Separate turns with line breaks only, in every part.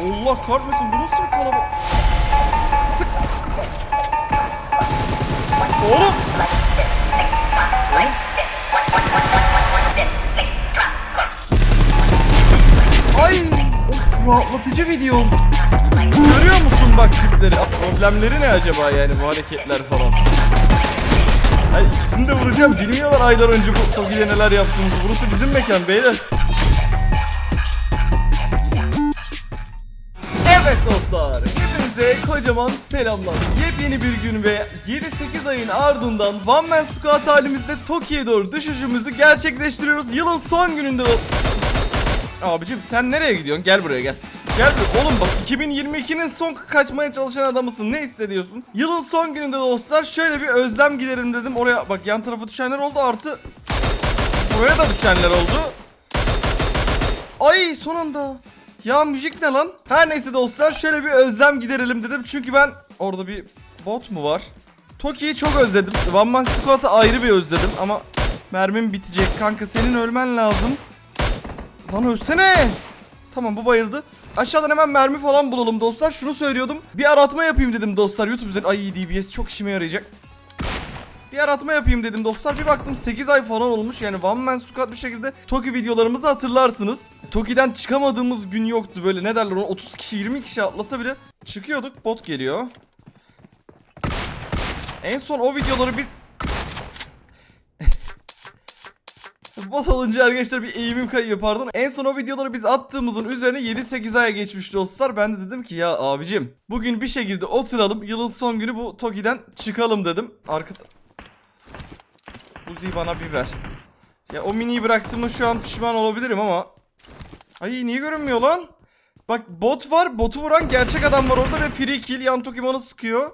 Allah kahretmesin bu nasıl bir kalabalık? Sık. Oğlum. Ay. Of rahatlatıcı video. Görüyor musun bak tipleri? Problemleri ne acaba yani bu hareketler falan? Yani ikisini de vuracağım. Bilmiyorlar aylar önce bu Toki'de neler yaptığımızı. Burası bizim mekan beyler. Hepinize kocaman selamlar. Yepyeni bir gün ve 7-8 ayın ardından One Man Squad halimizde Tokyo'ya doğru düşüşümüzü gerçekleştiriyoruz. Yılın son gününde... Abicim sen nereye gidiyorsun? Gel buraya gel. Gel. Oğlum bak 2022'nin son kaçmaya çalışan adamısın. Ne hissediyorsun? Yılın son gününde dostlar şöyle bir özlem giderim dedim. Oraya bak yan tarafa düşenler oldu artı... Buraya da düşenler oldu. Ay son anda. Ya müzik ne lan? Her neyse dostlar şöyle bir özlem giderelim dedim. Çünkü ben orada bir bot mu var? Toki'yi çok özledim. One Man Squad'ı ayrı bir özledim ama mermim bitecek kanka senin ölmen lazım. Lan ölsene. Tamam bu bayıldı. Aşağıdan hemen mermi falan bulalım dostlar. Şunu söylüyordum. Bir aratma yapayım dedim dostlar. YouTube üzerinde. Ay DBS çok işime yarayacak. Bir aratma yapayım dedim dostlar. Bir baktım 8 ay falan olmuş. Yani One Man Squad bir şekilde Toki videolarımızı hatırlarsınız. Toki'den çıkamadığımız gün yoktu. Böyle ne derler ona 30 kişi 20 kişi atlasa bile çıkıyorduk. Bot geliyor. En son o videoları biz Bot olunca arkadaşlar bir eğimim kayıyor pardon. En son o videoları biz attığımızın üzerine 7-8 aya geçmiş dostlar. Ben de dedim ki ya abicim bugün bir şekilde oturalım. Yılın son günü bu Toki'den çıkalım dedim. Arka... Uzi'yi bana bir ver. Ya o miniyi bıraktığıma şu an pişman olabilirim ama. Ay niye görünmüyor lan? Bak bot var. Botu vuran gerçek adam var orada ve free kill yan Toki bana sıkıyor.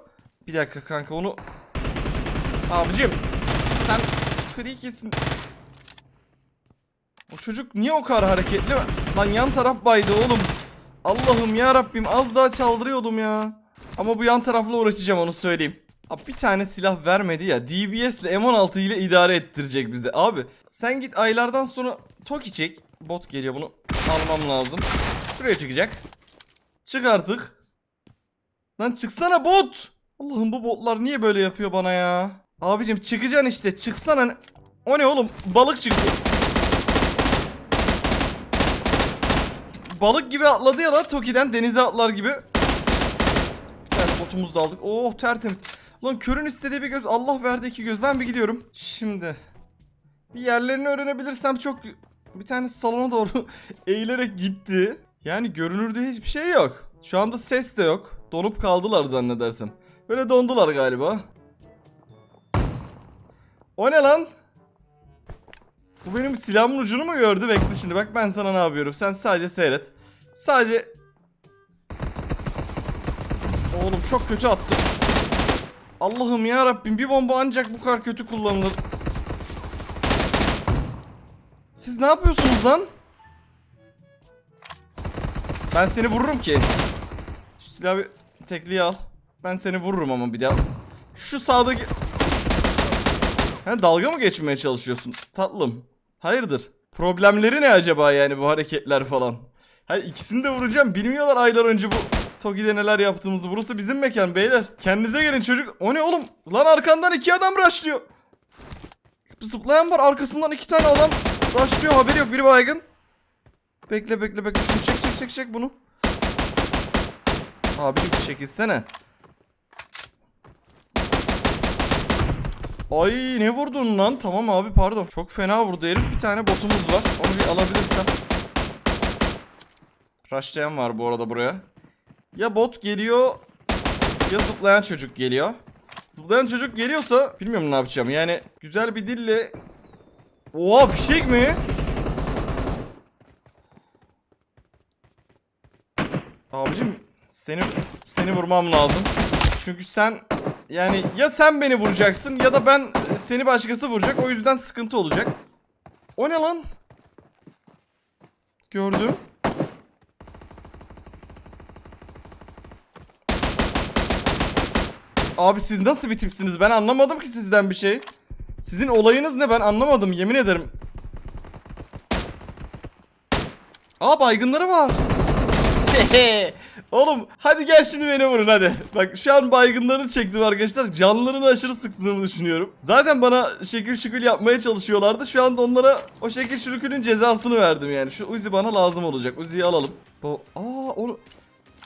Bir dakika kanka onu... Abicim sen free killsin. O çocuk niye o kadar hareketli? Lan yan taraf baydı oğlum. Allah'ım ya Rabbim az daha çaldırıyordum ya. Ama bu yan tarafla uğraşacağım onu söyleyeyim. Abi bir tane silah vermedi ya. DBS ile M16 ile idare ettirecek bize. Abi sen git aylardan sonra Toki çek. Bot geliyor bunu almam lazım. Şuraya çıkacak. Çık artık. Lan çıksana bot. Allah'ım bu botlar niye böyle yapıyor bana ya? Abicim çıkacaksın işte çıksana. O ne oğlum balık çıktı. Balık gibi atladı ya lan Toki'den denize atlar gibi. Tane botumuzu da aldık. Oh tertemiz. Ulan körün istediği bir göz Allah verdi iki göz. Ben bir gidiyorum. Şimdi. Bir yerlerini öğrenebilirsem çok... Bir tane salona doğru eğilerek gitti. Yani görünürde hiçbir şey yok. Şu anda ses de yok. Donup kaldılar zannedersem. Böyle dondular galiba. O ne lan? Bu benim silahımın ucunu mu gördü? Bekle şimdi bak ben sana ne yapıyorum. Sen sadece seyret. Sadece... Oğlum çok kötü attım. Allah'ım ya Rabbim bir bomba ancak bu kadar kötü kullanılır. Siz ne yapıyorsunuz lan? Ben seni vururum ki. Şu silahı bir tekliğe al. Ben seni vururum ama bir daha. Şu sağdaki... Ha, dalga mı geçmeye çalışıyorsun tatlım? Hayırdır? Problemleri ne acaba yani bu hareketler falan? Hayır ikisini de vuracağım. Bilmiyorlar aylar önce bu Toki'de neler yaptığımızı. Burası bizim mekan beyler. Kendinize gelin çocuk. O ne oğlum? Lan arkandan iki adam rushlıyor. Zıplayan var arkasından iki tane adam rushlıyor. Haberi yok biri baygın. Bekle bekle bekle. Şunu çek çek çek çek bunu. Abi bir çekilsene. Ay ne vurdun lan? Tamam abi pardon. Çok fena vurdu herif. Bir tane botumuz var. Onu bir alabilirsem. Rushlayan var bu arada buraya. Ya bot geliyor ya zıplayan çocuk geliyor. Zıplayan çocuk geliyorsa bilmiyorum ne yapacağım. Yani güzel bir dille Oha fişek mi? Abicim seni seni vurmam lazım. Çünkü sen yani ya sen beni vuracaksın ya da ben seni başkası vuracak. O yüzden sıkıntı olacak. O ne lan? Gördüm. Abi siz nasıl bir tipsiniz? Ben anlamadım ki sizden bir şey. Sizin olayınız ne? Ben anlamadım yemin ederim. Aa baygınları var. Oğlum hadi gel şimdi beni vurun hadi. Bak şu an baygınlarını çektim arkadaşlar. Canlarını aşırı sıktığımı düşünüyorum. Zaten bana şekil şükül yapmaya çalışıyorlardı. Şu anda onlara o şekil şükülün cezasını verdim yani. Şu Uzi bana lazım olacak. Uzi'yi alalım. Aa onu...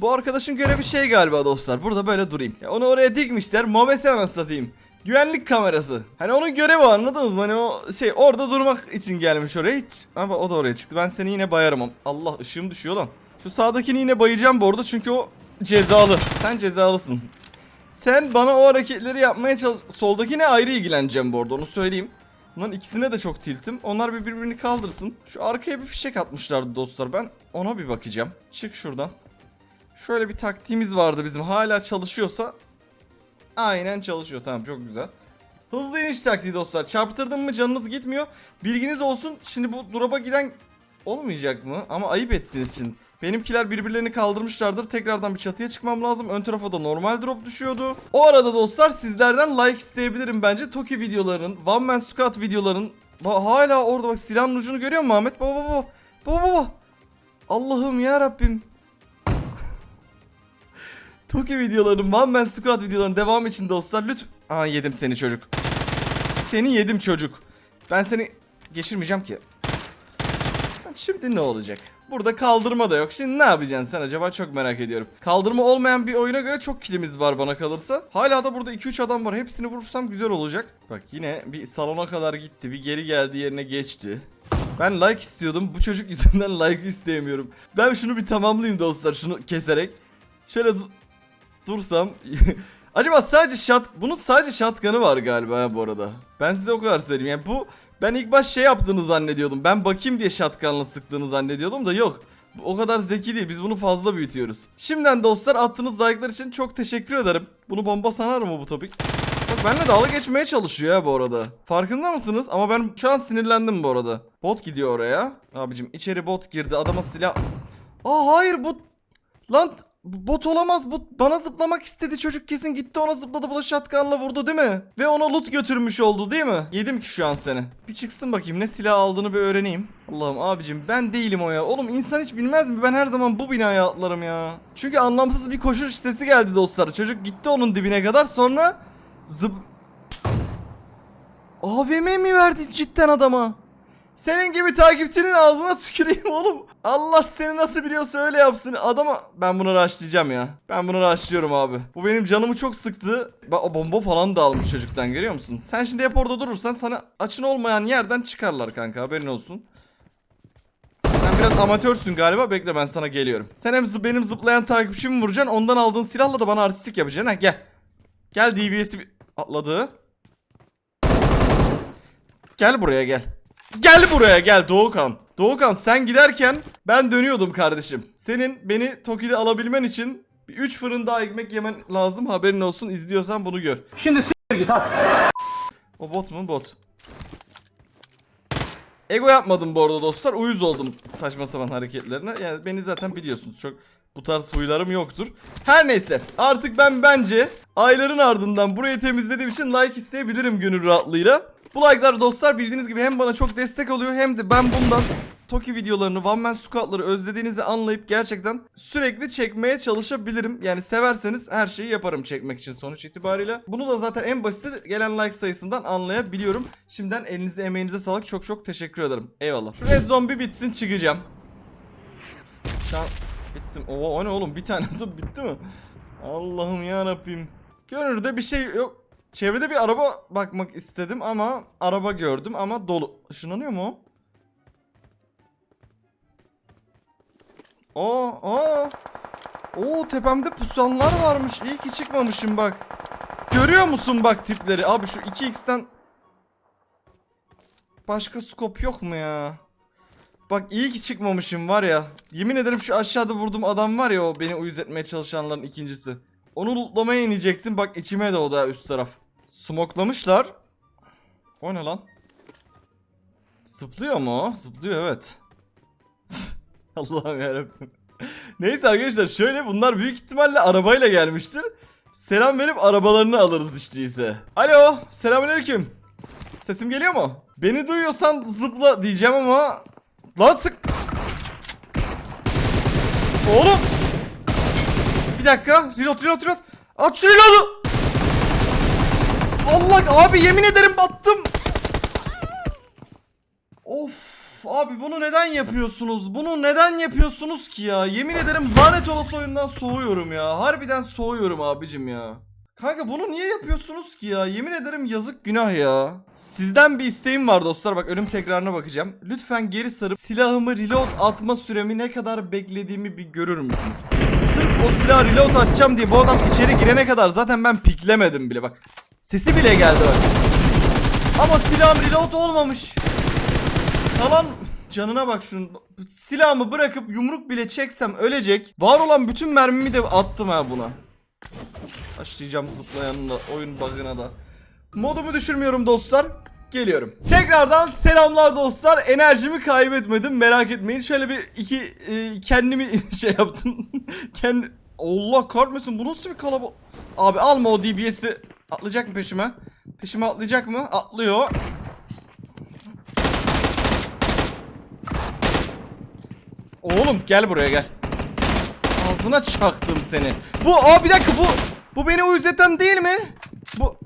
Bu arkadaşın görevi şey galiba dostlar. Burada böyle durayım. Ya onu oraya dikmişler. Mobese anasını satayım. Güvenlik kamerası. Hani onun görevi anladınız mı? Hani o şey orada durmak için gelmiş oraya hiç. Ama o da oraya çıktı. Ben seni yine bayarım. Allah ışığım düşüyor lan. Şu sağdakini yine bayacağım bu arada çünkü o cezalı. Sen cezalısın. Sen bana o hareketleri yapmaya çalış... Soldakine ayrı ilgileneceğim bu arada onu söyleyeyim. Bunların ikisine de çok tiltim. Onlar bir birbirini kaldırsın. Şu arkaya bir fişek atmışlardı dostlar. Ben ona bir bakacağım. Çık şuradan. Şöyle bir taktiğimiz vardı bizim. Hala çalışıyorsa Aynen çalışıyor. Tamam çok güzel. Hızlı iniş taktiği dostlar. Çarptırdım mı canınız gitmiyor. Bilginiz olsun. Şimdi bu drop'a giden olmayacak mı? Ama ayıp ettiğiniz için. Benimkiler birbirlerini kaldırmışlardır. Tekrardan bir çatıya çıkmam lazım. Ön tarafa da normal drop düşüyordu. O arada dostlar sizlerden like isteyebilirim bence. Toki videolarının, One Man Squad videolarının Ba- hala orada bak silahın ucunu görüyor musun Ahmet? Baba baba. Baba baba. Allah'ım ya Rabbim. Toki videolarının, One Man Squad videolarının devamı için dostlar lütfen... Aa yedim seni çocuk. Seni yedim çocuk. Ben seni geçirmeyeceğim ki. Şimdi ne olacak? Burada kaldırma da yok. Şimdi ne yapacaksın sen acaba çok merak ediyorum. Kaldırma olmayan bir oyuna göre çok kilimiz var bana kalırsa. Hala da burada 2-3 adam var. Hepsini vurursam güzel olacak. Bak yine bir salona kadar gitti. Bir geri geldi yerine geçti. Ben like istiyordum. Bu çocuk yüzünden like isteyemiyorum. Ben şunu bir tamamlayayım dostlar. Şunu keserek. Şöyle dursam. Acaba sadece shot bunun sadece shotgun'ı var galiba ya bu arada. Ben size o kadar söyleyeyim. Yani bu ben ilk baş şey yaptığını zannediyordum. Ben bakayım diye shotgun'la sıktığını zannediyordum da yok. O kadar zeki değil. Biz bunu fazla büyütüyoruz. Şimdiden dostlar attığınız like'lar için çok teşekkür ederim. Bunu bomba sanar mı bu topik? Bak benimle dalga geçmeye çalışıyor ya bu arada. Farkında mısınız? Ama ben şu an sinirlendim bu arada. Bot gidiyor oraya. Abicim içeri bot girdi. Adama silah... Aa hayır bu... Lan bot olamaz. Bu bana zıplamak istedi. Çocuk kesin gitti ona zıpladı. Bu da shotgun'la vurdu değil mi? Ve ona loot götürmüş oldu değil mi? Yedim ki şu an seni. Bir çıksın bakayım ne silah aldığını bir öğreneyim. Allah'ım abicim ben değilim o ya. Oğlum insan hiç bilmez mi? Ben her zaman bu binaya atlarım ya. Çünkü anlamsız bir koşuş sesi geldi dostlar. Çocuk gitti onun dibine kadar sonra zıp... AVM mi verdin cidden adama? Senin gibi takipçinin ağzına tüküreyim oğlum. Allah seni nasıl biliyorsa öyle yapsın. Adama ben bunu raşlayacağım ya. Ben bunu raşlıyorum abi. Bu benim canımı çok sıktı. Bak o bomba falan da almış çocuktan görüyor musun? Sen şimdi hep orada durursan sana açın olmayan yerden çıkarlar kanka haberin olsun. Sen biraz amatörsün galiba. Bekle ben sana geliyorum. Sen hem benim zıplayan takipçimi vuracaksın. Ondan aldığın silahla da bana artistik yapacaksın. Ha gel. Gel DBS'i atladı. Gel buraya gel. Gel buraya gel Doğukan. Doğukan sen giderken ben dönüyordum kardeşim. Senin beni Toki'de alabilmen için 3 fırın daha ekmek yemen lazım haberin olsun izliyorsan bunu gör.
Şimdi s*** git hadi.
O bot mu bot? Ego yapmadım bu arada dostlar. Uyuz oldum saçma sapan hareketlerine. Yani beni zaten biliyorsunuz. Çok bu tarz huylarım yoktur. Her neyse. Artık ben bence ayların ardından burayı temizlediğim için like isteyebilirim gönül rahatlığıyla. Bu like'lar dostlar bildiğiniz gibi hem bana çok destek oluyor hem de ben bundan Toki videolarını, One Man Squad'ları özlediğinizi anlayıp gerçekten sürekli çekmeye çalışabilirim. Yani severseniz her şeyi yaparım çekmek için sonuç itibariyle. Bunu da zaten en basit gelen like sayısından anlayabiliyorum. Şimdiden elinize emeğinize sağlık. Çok çok teşekkür ederim. Eyvallah. Şu red zombi bitsin çıkacağım. Şu an bittim. Oo, o ne oğlum bir tane atıp bitti mi? Allah'ım ya Rabbim. Görünürde bir şey yok. Çevrede bir araba bakmak istedim ama araba gördüm ama dolu. Işınlanıyor mu o? Aa, aa. Oo tepemde pusanlar varmış. İyi ki çıkmamışım bak. Görüyor musun bak tipleri? Abi şu 2x'ten başka skop yok mu ya? Bak iyi ki çıkmamışım var ya. Yemin ederim şu aşağıda vurduğum adam var ya o beni uyuz etmeye çalışanların ikincisi. Onu lootlamaya inecektim. Bak içime o da üst taraf. Smoklamışlar. O ne lan? Zıplıyor mu? Zıplıyor evet. Allah'ım yarabbim. Neyse arkadaşlar şöyle bunlar büyük ihtimalle arabayla gelmiştir. Selam verip arabalarını alırız işte ise. Alo, selamünaleyküm. Sesim geliyor mu? Beni duyuyorsan zıpla diyeceğim ama lan sık. Oğlum. Bir dakika. Reload reload reload. At şu reload'u. Allah abi yemin ederim battım. Of abi bunu neden yapıyorsunuz? Bunu neden yapıyorsunuz ki ya? Yemin ederim lanet olası oyundan soğuyorum ya. Harbiden soğuyorum abicim ya. Kanka bunu niye yapıyorsunuz ki ya? Yemin ederim yazık günah ya. Sizden bir isteğim var dostlar. Bak ölüm tekrarına bakacağım. Lütfen geri sarıp silahımı reload atma süremi ne kadar beklediğimi bir görür müsünüz? Sırf o silahı reload atacağım diye bu adam içeri girene kadar zaten ben piklemedim bile bak. Sesi bile geldi bak. Ama silahım reload olmamış. Kalan canına bak şunun. Silahımı bırakıp yumruk bile çeksem ölecek. Var olan bütün mermimi de attım ha buna. Başlayacağım zıplayanın da oyun bug'ına da. Modumu düşürmüyorum dostlar. Geliyorum. Tekrardan selamlar dostlar. Enerjimi kaybetmedim merak etmeyin. Şöyle bir iki e, kendimi şey yaptım. Kendi Allah kahretmesin bu nasıl bir kalabalık. Abi alma o DBS'i. Atlayacak mı peşime? Peşime atlayacak mı? Atlıyor. Oğlum gel buraya gel. Ağzına çaktım seni. Bu aa bir dakika bu bu beni izleten değil mi? Bu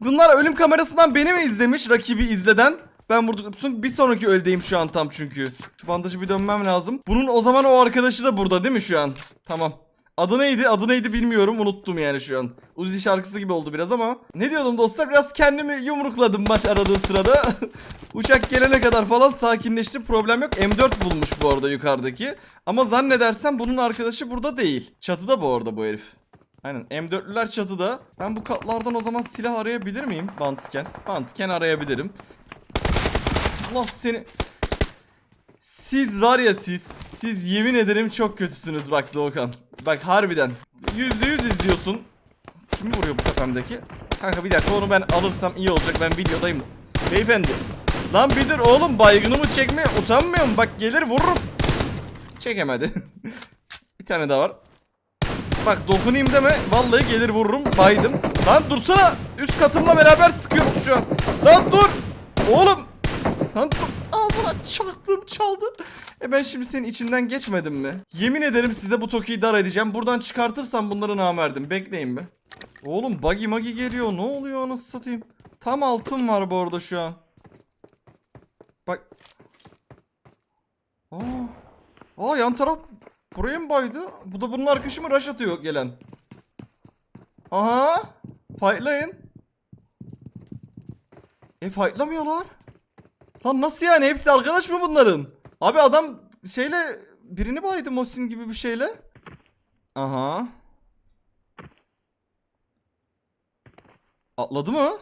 bunlar ölüm kamerasından beni mi izlemiş rakibi izleden? Ben burada bir sonraki öldeyim şu an tam çünkü. Şu bandajı bir dönmem lazım. Bunun o zaman o arkadaşı da burada değil mi şu an? Tamam. Adı neydi? Adı neydi bilmiyorum. Unuttum yani şu an. Uzi şarkısı gibi oldu biraz ama. Ne diyordum dostlar? Biraz kendimi yumrukladım maç aradığı sırada. Uçak gelene kadar falan sakinleşti. Problem yok. M4 bulmuş bu arada yukarıdaki. Ama zannedersem bunun arkadaşı burada değil. Çatıda bu arada bu herif. Aynen M4'lüler çatıda. Ben bu katlardan o zaman silah arayabilir miyim? Bantiken. Bantiken arayabilirim. Allah seni... Siz var ya siz, siz yemin ederim çok kötüsünüz bak Doğukan. Bak harbiden. Yüzde yüz izliyorsun. Kim vuruyor bu tepemdeki? Kanka bir dakika onu ben alırsam iyi olacak. Ben videodayım. Beyefendi. Lan bir dur oğlum baygınımı çekmeye utanmıyorum. Bak gelir vururum. Çekemedi. bir tane daha var. Bak dokunayım deme. Vallahi gelir vururum. Baydım. Lan dursana. Üst katımla beraber sıkıyoruz şu an. Lan dur. Oğlum. Lan dur. Ağzına çaktım çaldı. E ben şimdi senin içinden geçmedim mi? Yemin ederim size bu Toki'yi dar edeceğim. Buradan çıkartırsam bunları namerdim. Bekleyin be. Oğlum buggy magi geliyor. Ne oluyor anasını satayım. Tam altın var bu arada şu an. Bak. Aa. Aa yan taraf buraya mı baydı? Bu da bunun arkadaşı mı rush atıyor gelen? Aha. Fightlayın. E fightlamıyorlar. Lan nasıl yani? Hepsi arkadaş mı bunların? Abi adam şeyle birini baydı Mosin gibi bir şeyle. Aha. Atladı mı?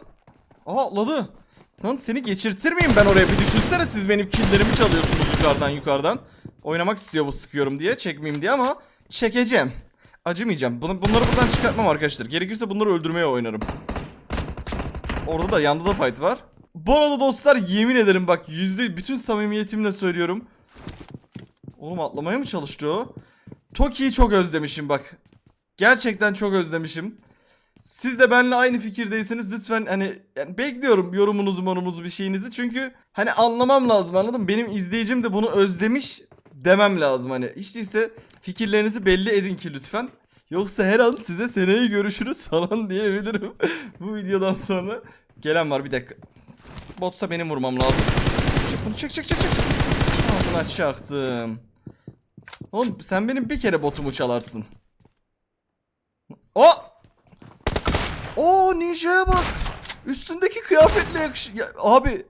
Aa atladı. Lan seni geçirtir miyim ben oraya? Bir düşünsene siz benim killerimi çalıyorsunuz yukarıdan yukarıdan. Oynamak istiyor bu sıkıyorum diye çekmeyeyim diye ama çekeceğim. Acımayacağım. Bunu, bunları buradan çıkartmam arkadaşlar. Gerekirse bunları öldürmeye oynarım. Orada da yanda da fight var. Bu arada dostlar yemin ederim bak yüzde bütün samimiyetimle söylüyorum. Oğlum atlamaya mı çalıştı o? Toki'yi çok özlemişim bak. Gerçekten çok özlemişim. Siz de benimle aynı fikirdeyseniz lütfen hani yani bekliyorum yorumunuzu monumuzu bir şeyinizi. Çünkü hani anlamam lazım anladın mı? Benim izleyicim de bunu özlemiş demem lazım hani. Hiç değilse fikirlerinizi belli edin ki lütfen. Yoksa her an size seneye görüşürüz falan diyebilirim. Bu videodan sonra. Gelen var bir dakika. Botsa benim vurmam lazım. Çık bunu çık çık çık çık. Ağzına çaktım. Oğlum sen benim bir kere botumu çalarsın. O! Oo ninja'ya bak. Üstündeki kıyafetle yakış... Ya, abi.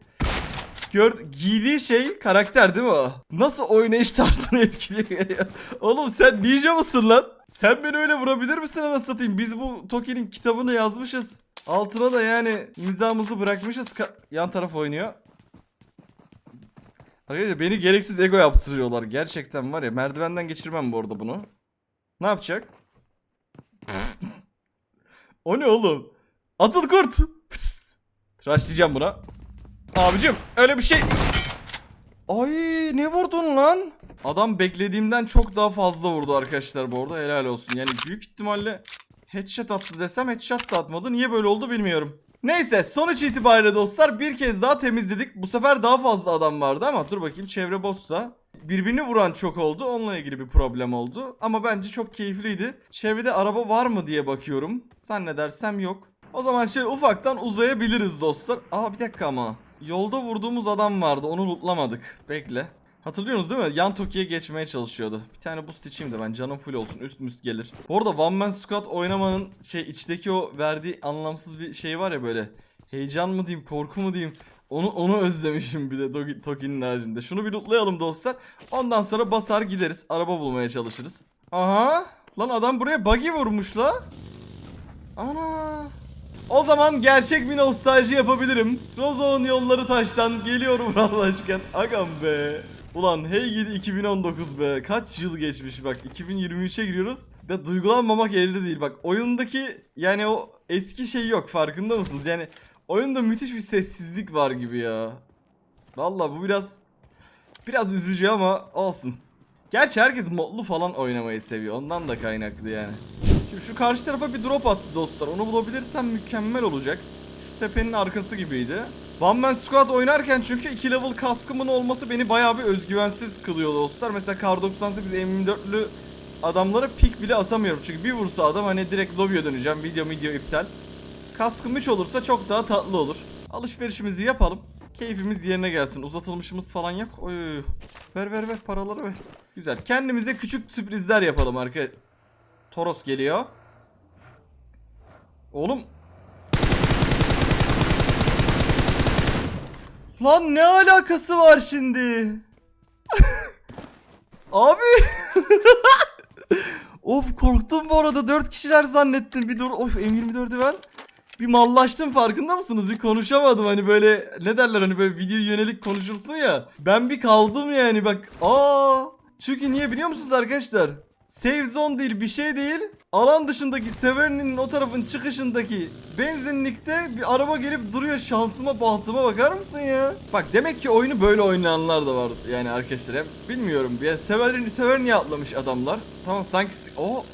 Gör, giydiği şey karakter değil mi o? Nasıl oynayış tarzını etkiliyor ya? Oğlum sen ninja mısın lan? Sen beni öyle vurabilir misin anasını satayım? Biz bu Toki'nin kitabını yazmışız. Altına da yani imzamızı bırakmışız. Ka- yan taraf oynuyor. Arkadaşlar beni gereksiz ego yaptırıyorlar. Gerçekten var ya merdivenden geçirmem bu arada bunu. Ne yapacak? o ne oğlum? Atıl kurt. Tıraşlayacağım buna. Abicim öyle bir şey. Ay ne vurdun lan? Adam beklediğimden çok daha fazla vurdu arkadaşlar bu arada helal olsun. Yani büyük ihtimalle headshot attı desem headshot da atmadı. Niye böyle oldu bilmiyorum. Neyse sonuç itibariyle dostlar bir kez daha temizledik. Bu sefer daha fazla adam vardı ama dur bakayım çevre boşsa. Birbirini vuran çok oldu. Onunla ilgili bir problem oldu. Ama bence çok keyifliydi. Çevrede araba var mı diye bakıyorum. Zannedersem yok. O zaman şey ufaktan uzayabiliriz dostlar. Aa bir dakika ama. Yolda vurduğumuz adam vardı. Onu lootlamadık. Bekle. Hatırlıyorsunuz değil mi? Yan Toki'ye geçmeye çalışıyordu. Bir tane boost içeyim de ben canım full olsun. Üst müst gelir. Bu arada One Man Squad oynamanın şey içteki o verdiği anlamsız bir şey var ya böyle. Heyecan mı diyeyim, korku mu diyeyim. Onu onu özlemişim bir de Toki- Toki'nin haricinde. Şunu bir lootlayalım dostlar. Ondan sonra basar gideriz. Araba bulmaya çalışırız. Aha. Lan adam buraya buggy vurmuş la. Ana. O zaman gerçek bir nostalji yapabilirim. Trozo'nun yolları taştan geliyor Vural Başkan. Agam be. Ulan hey gidi 2019 be. Kaç yıl geçmiş bak. 2023'e giriyoruz. De duygulanmamak elde değil. Bak oyundaki yani o eski şey yok. Farkında mısınız? Yani oyunda müthiş bir sessizlik var gibi ya. Vallahi bu biraz biraz üzücü ama olsun. Gerçi herkes modlu falan oynamayı seviyor. Ondan da kaynaklı yani. Şimdi şu karşı tarafa bir drop attı dostlar. Onu bulabilirsem mükemmel olacak. Şu tepenin arkası gibiydi. One Man Squad oynarken çünkü 2 level kaskımın olması beni bayağı bir özgüvensiz kılıyor dostlar. Mesela Kar 98 M24'lü adamlara pik bile atamıyorum. Çünkü bir vursa adam hani direkt lobiye döneceğim. Video video iptal. Kaskım 3 olursa çok daha tatlı olur. Alışverişimizi yapalım. Keyfimiz yerine gelsin. Uzatılmışımız falan yok. Oy. Ver ver ver paraları ver. Güzel. Kendimize küçük sürprizler yapalım arkadaşlar. Toros geliyor. Oğlum. Lan ne alakası var şimdi? Abi. of korktum bu arada. Dört kişiler zannettim. Bir dur. Of M24'ü ver. Bir mallaştım farkında mısınız? Bir konuşamadım hani böyle ne derler hani böyle video yönelik konuşursun ya. Ben bir kaldım yani bak. Aa! Çünkü niye biliyor musunuz arkadaşlar? Save zone değil bir şey değil. Alan dışındaki Severni'nin o tarafın çıkışındaki benzinlikte bir araba gelip duruyor şansıma bahtıma bakar mısın ya? Bak demek ki oyunu böyle oynayanlar da var yani arkadaşlar. Hem bilmiyorum. Yani Severni Severni'ye atlamış adamlar. Tamam sanki o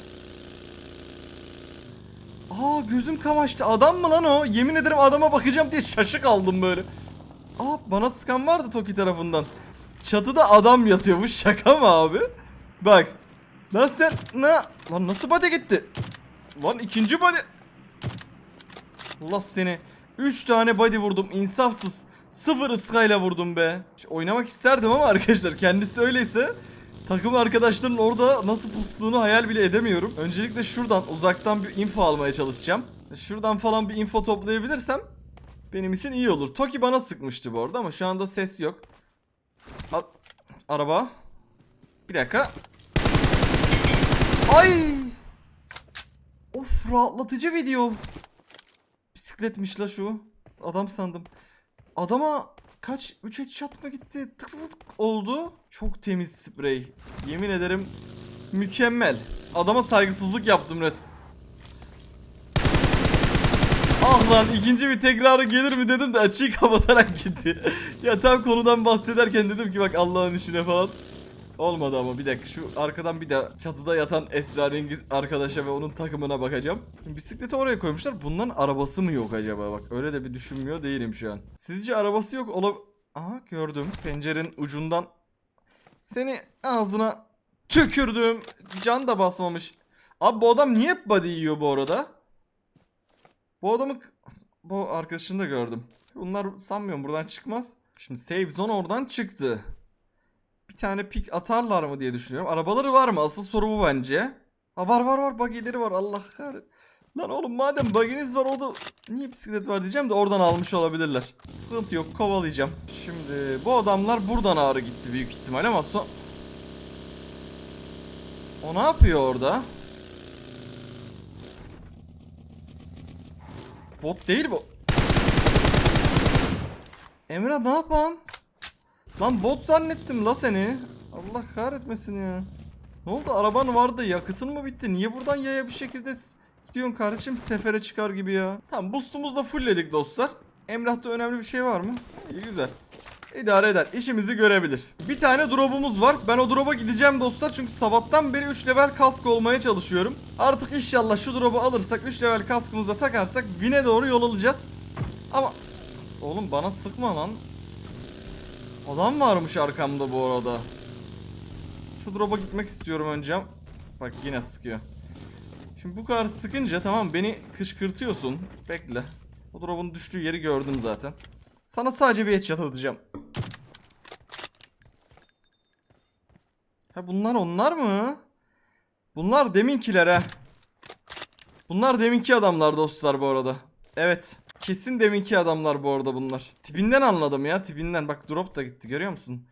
Aa gözüm kamaştı. Adam mı lan o? Yemin ederim adama bakacağım diye şaşık kaldım böyle. Aa bana sıkan vardı Toki tarafından. Çatıda adam yatıyormuş. Şaka mı abi? Bak. Lan sen ne? Lan nasıl body gitti? Lan ikinci body. Allah seni. 3 tane body vurdum insafsız. Sıfır ıskayla vurdum be. Oynamak isterdim ama arkadaşlar kendisi öyleyse takım arkadaşların orada nasıl pustuğunu hayal bile edemiyorum. Öncelikle şuradan uzaktan bir info almaya çalışacağım. Şuradan falan bir info toplayabilirsem benim için iyi olur. Toki bana sıkmıştı bu arada ama şu anda ses yok. Al- Araba. Bir dakika. Ay! Of rahatlatıcı video. Bisikletmiş la şu. Adam sandım. Adama kaç 3 headshot mı gitti? Tık tık oldu. Çok temiz sprey. Yemin ederim mükemmel. Adama saygısızlık yaptım resmen. Ah lan ikinci bir tekrarı gelir mi dedim de açıyı kapatarak gitti. ya tam konudan bahsederken dedim ki bak Allah'ın işine falan. Olmadı ama bir dakika şu arkadan bir de çatıda yatan esrarengiz arkadaşa ve onun takımına bakacağım. Şimdi bisikleti oraya koymuşlar. Bunların arabası mı yok acaba? Bak öyle de bir düşünmüyor değilim şu an. Sizce arabası yok ola... Aha gördüm. Pencerenin ucundan seni ağzına tükürdüm. Can da basmamış. Abi bu adam niye hep body yiyor bu arada? Bu adamı bu arkadaşını da gördüm. Bunlar sanmıyorum buradan çıkmaz. Şimdi save zone oradan çıktı. Bir tane pik atarlar mı diye düşünüyorum. Arabaları var mı? Asıl soru bu bence. Ha var var var buggy'leri var Allah kahretsin. Lan oğlum madem buggy'niz var o da niye bisiklet var diyeceğim de oradan almış olabilirler. Sıkıntı yok kovalayacağım. Şimdi bu adamlar buradan ağrı gitti büyük ihtimal ama son... O ne yapıyor orada? Bot değil bu. Emre ne yapan? Lan bot zannettim la seni. Allah kahretmesin ya. Ne oldu araban vardı yakıtın mı bitti? Niye buradan yaya bir şekilde gidiyorsun kardeşim sefere çıkar gibi ya. Tamam boostumuzu da fullledik dostlar. Emrah'ta önemli bir şey var mı? İyi güzel. İdare eder. İşimizi görebilir. Bir tane drop'umuz var. Ben o drop'a gideceğim dostlar. Çünkü sabahtan beri 3 level kask olmaya çalışıyorum. Artık inşallah şu drop'u alırsak 3 level kaskımızı da takarsak win'e doğru yol alacağız. Ama oğlum bana sıkma lan. Adam varmış arkamda bu arada. Şu drop'a gitmek istiyorum önce. Bak yine sıkıyor. Şimdi bu kadar sıkınca tamam beni kışkırtıyorsun. Bekle. O drop'un düştüğü yeri gördüm zaten. Sana sadece bir headshot atacağım. Ha bunlar onlar mı? Bunlar deminkiler ha. Bunlar deminki adamlar dostlar bu arada. Evet. Kesin deminki adamlar bu arada bunlar. Tipinden anladım ya tipinden. Bak drop da gitti görüyor musun?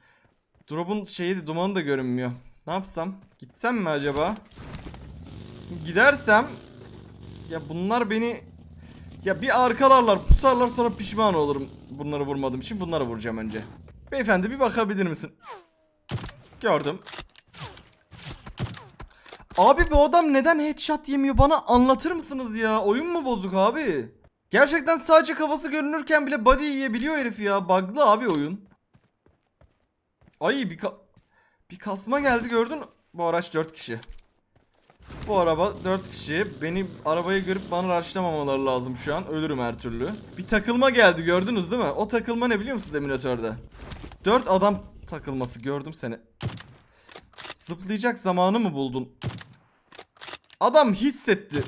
Drop'un şeyi dumanı da görünmüyor. Ne yapsam? Gitsem mi acaba? Gidersem ya bunlar beni ya bir arkalarlar pusarlar sonra pişman olurum bunları vurmadığım için bunları vuracağım önce. Beyefendi bir bakabilir misin? Gördüm. Abi bu adam neden headshot yemiyor bana anlatır mısınız ya? Oyun mu bozuk abi? Gerçekten sadece kafası görünürken bile body yiyebiliyor herif ya. Bug'lı abi oyun. Ay bir ka- bir kasma geldi gördün. Bu araç 4 kişi. Bu araba 4 kişi. Beni arabayı görüp bana raşlamamaları lazım şu an. Ölürüm her türlü. Bir takılma geldi gördünüz değil mi? O takılma ne biliyor musunuz emülatörde? 4 adam takılması gördüm seni. Zıplayacak zamanı mı buldun? Adam hissetti.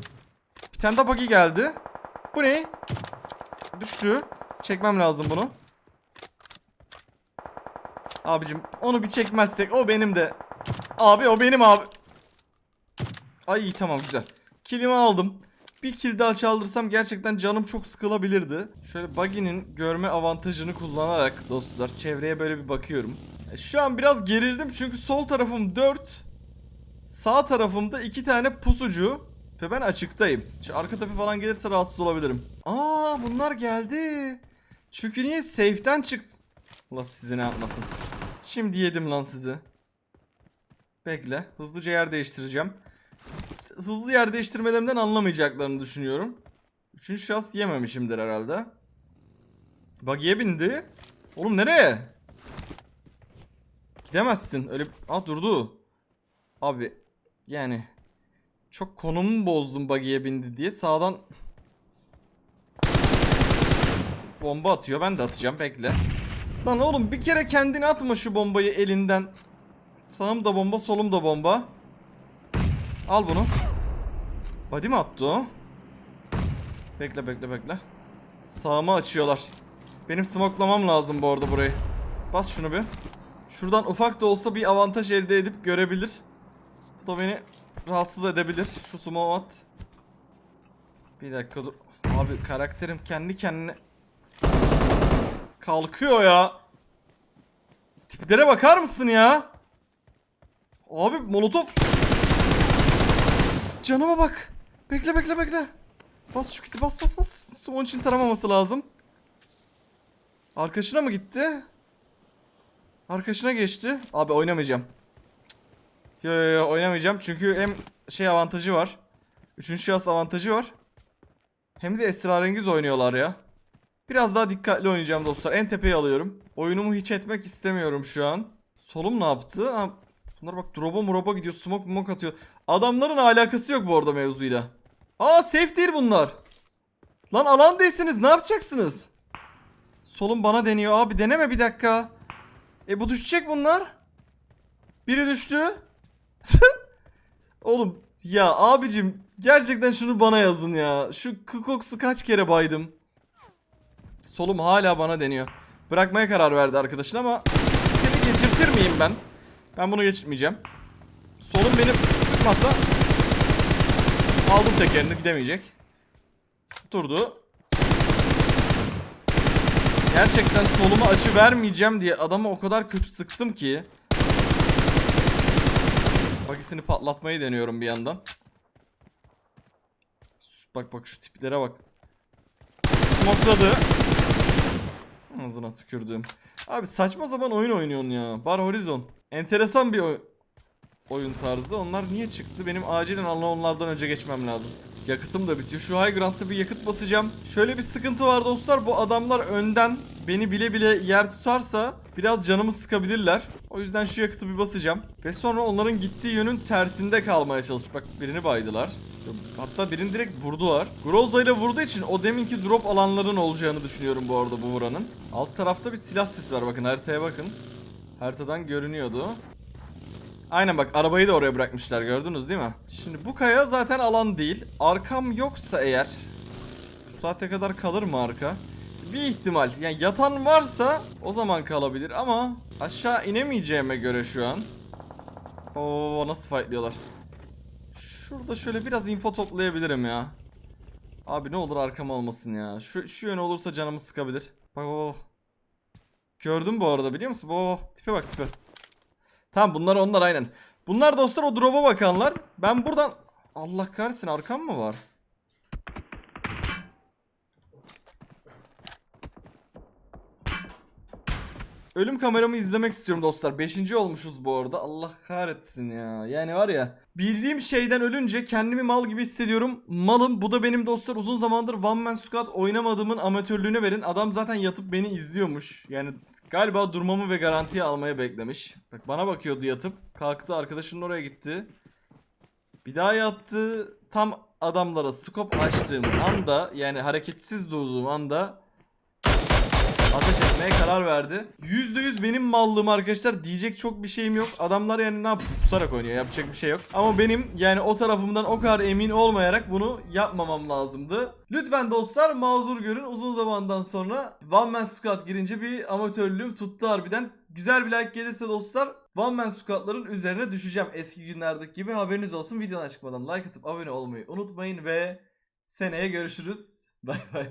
Bir tane de buggy geldi. Bu ne? Düştü. Çekmem lazım bunu. Abicim onu bir çekmezsek o benim de. Abi o benim abi. Ay tamam güzel. Kilimi aldım. Bir kill daha çaldırsam gerçekten canım çok sıkılabilirdi. Şöyle buggy'nin görme avantajını kullanarak dostlar çevreye böyle bir bakıyorum. E, Şu an biraz gerildim çünkü sol tarafım 4. Sağ tarafımda 2 tane pusucu. Ve ben açıktayım. Şu arka tepe falan gelirse rahatsız olabilirim. Aa bunlar geldi. Çünkü niye safe'ten çıktı. Allah sizi ne yapmasın. Şimdi yedim lan sizi. Bekle. Hızlıca yer değiştireceğim. Hızlı yer değiştirmelerimden anlamayacaklarını düşünüyorum. Üçüncü şahıs yememişimdir herhalde. Buggy'e bindi. Oğlum nereye? Gidemezsin. Öyle... Aa durdu. Abi yani çok konumu bozdum buggy'e bindi diye sağdan bomba atıyor. Ben de atacağım bekle. Lan oğlum bir kere kendini atma şu bombayı elinden. Sağım da bomba, solum da bomba. Al bunu. Body mi attı o? Bekle bekle bekle. Sağımı açıyorlar. Benim smoklamam lazım bu arada burayı. Bas şunu bir. Şuradan ufak da olsa bir avantaj elde edip görebilir. Bu da beni rahatsız edebilir. Şu smoke at. Bir dakika dur. Abi karakterim kendi kendine kalkıyor ya. Tiplere bakar mısın ya? Abi molotof. Canıma bak. Bekle bekle bekle. Bas şu kiti bas bas bas. Summon için taramaması lazım. Arkadaşına mı gitti? Arkadaşına geçti. Abi oynamayacağım. Yo yo yo oynamayacağım çünkü hem şey avantajı var. Üçüncü şahıs avantajı var. Hem de esrarengiz oynuyorlar ya. Biraz daha dikkatli oynayacağım dostlar. En tepeyi alıyorum. Oyunumu hiç etmek istemiyorum şu an. Solum ne yaptı? Ha, bunlar bak drop'a muroba gidiyor. Smoke mok atıyor. Adamların alakası yok bu arada mevzuyla. Aa safe değil bunlar. Lan alan değilsiniz. Ne yapacaksınız? Solum bana deniyor. Abi deneme bir dakika. E bu düşecek bunlar. Biri düştü. Oğlum ya abicim gerçekten şunu bana yazın ya. Şu Kukoksu kaç kere baydım. Solum hala bana deniyor. Bırakmaya karar verdi arkadaşın ama seni geçirtir miyim ben? Ben bunu geçirmeyeceğim. Solum benim sıkmasa aldım tekerini gidemeyecek. Durdu. Gerçekten soluma açı vermeyeceğim diye adamı o kadar kötü sıktım ki. Bakisini patlatmayı deniyorum bir yandan. Bak bak şu tiplere bak. Smokladı. Ağzına tükürdüm. Abi saçma sapan oyun oynuyorsun ya. Bar Horizon. Enteresan bir oy- oyun tarzı. Onlar niye çıktı? Benim acilen Allah onlardan önce geçmem lazım. Yakıtım da bitiyor. Şu High Ground'da bir yakıt basacağım. Şöyle bir sıkıntı var dostlar. Bu adamlar önden beni bile bile yer tutarsa biraz canımı sıkabilirler. O yüzden şu yakıtı bir basacağım. Ve sonra onların gittiği yönün tersinde kalmaya çalış. Bak birini baydılar. Hatta birini direkt vurdular. Groza ile vurduğu için o deminki drop alanların olacağını düşünüyorum bu arada bu vuranın. Alt tarafta bir silah sesi var bakın haritaya bakın. Haritadan görünüyordu. Aynen bak arabayı da oraya bırakmışlar gördünüz değil mi? Şimdi bu kaya zaten alan değil. Arkam yoksa eğer bu saate kadar kalır mı arka? Bir ihtimal. Yani yatan varsa o zaman kalabilir ama aşağı inemeyeceğime göre şu an. Oo nasıl fightlıyorlar. Şurada şöyle biraz info toplayabilirim ya. Abi ne olur arkam olmasın ya. Şu, şu yön olursa canımı sıkabilir. Bak o. Gördüm bu arada biliyor musun? Oo tipe bak tipe. Tamam bunlar onlar aynen. Bunlar dostlar o drop'a bakanlar. Ben buradan... Allah kahretsin arkam mı var? Ölüm kameramı izlemek istiyorum dostlar. Beşinci olmuşuz bu arada. Allah kahretsin ya. Yani var ya. Bildiğim şeyden ölünce kendimi mal gibi hissediyorum. Malım. Bu da benim dostlar uzun zamandır One Man Squad oynamadığımın amatörlüğüne verin. Adam zaten yatıp beni izliyormuş. Yani galiba durmamı ve garantiye almaya beklemiş. Bak bana bakıyordu yatıp. Kalktı arkadaşının oraya gitti. Bir daha yattı. Tam adamlara scope açtığım anda yani hareketsiz durduğum anda ateş etmeye karar verdi. %100 benim mallığım arkadaşlar. Diyecek çok bir şeyim yok. Adamlar yani ne yapsın? Pusarak oynuyor. Yapacak bir şey yok. Ama benim yani o tarafımdan o kadar emin olmayarak bunu yapmamam lazımdı. Lütfen dostlar mazur görün. Uzun zamandan sonra One Man Squad girince bir amatörlüğüm tuttu harbiden. Güzel bir like gelirse dostlar One Man Squad'ların üzerine düşeceğim eski günlerdeki gibi. Haberiniz olsun. Videodan çıkmadan like atıp abone olmayı unutmayın ve seneye görüşürüz. Bay bay.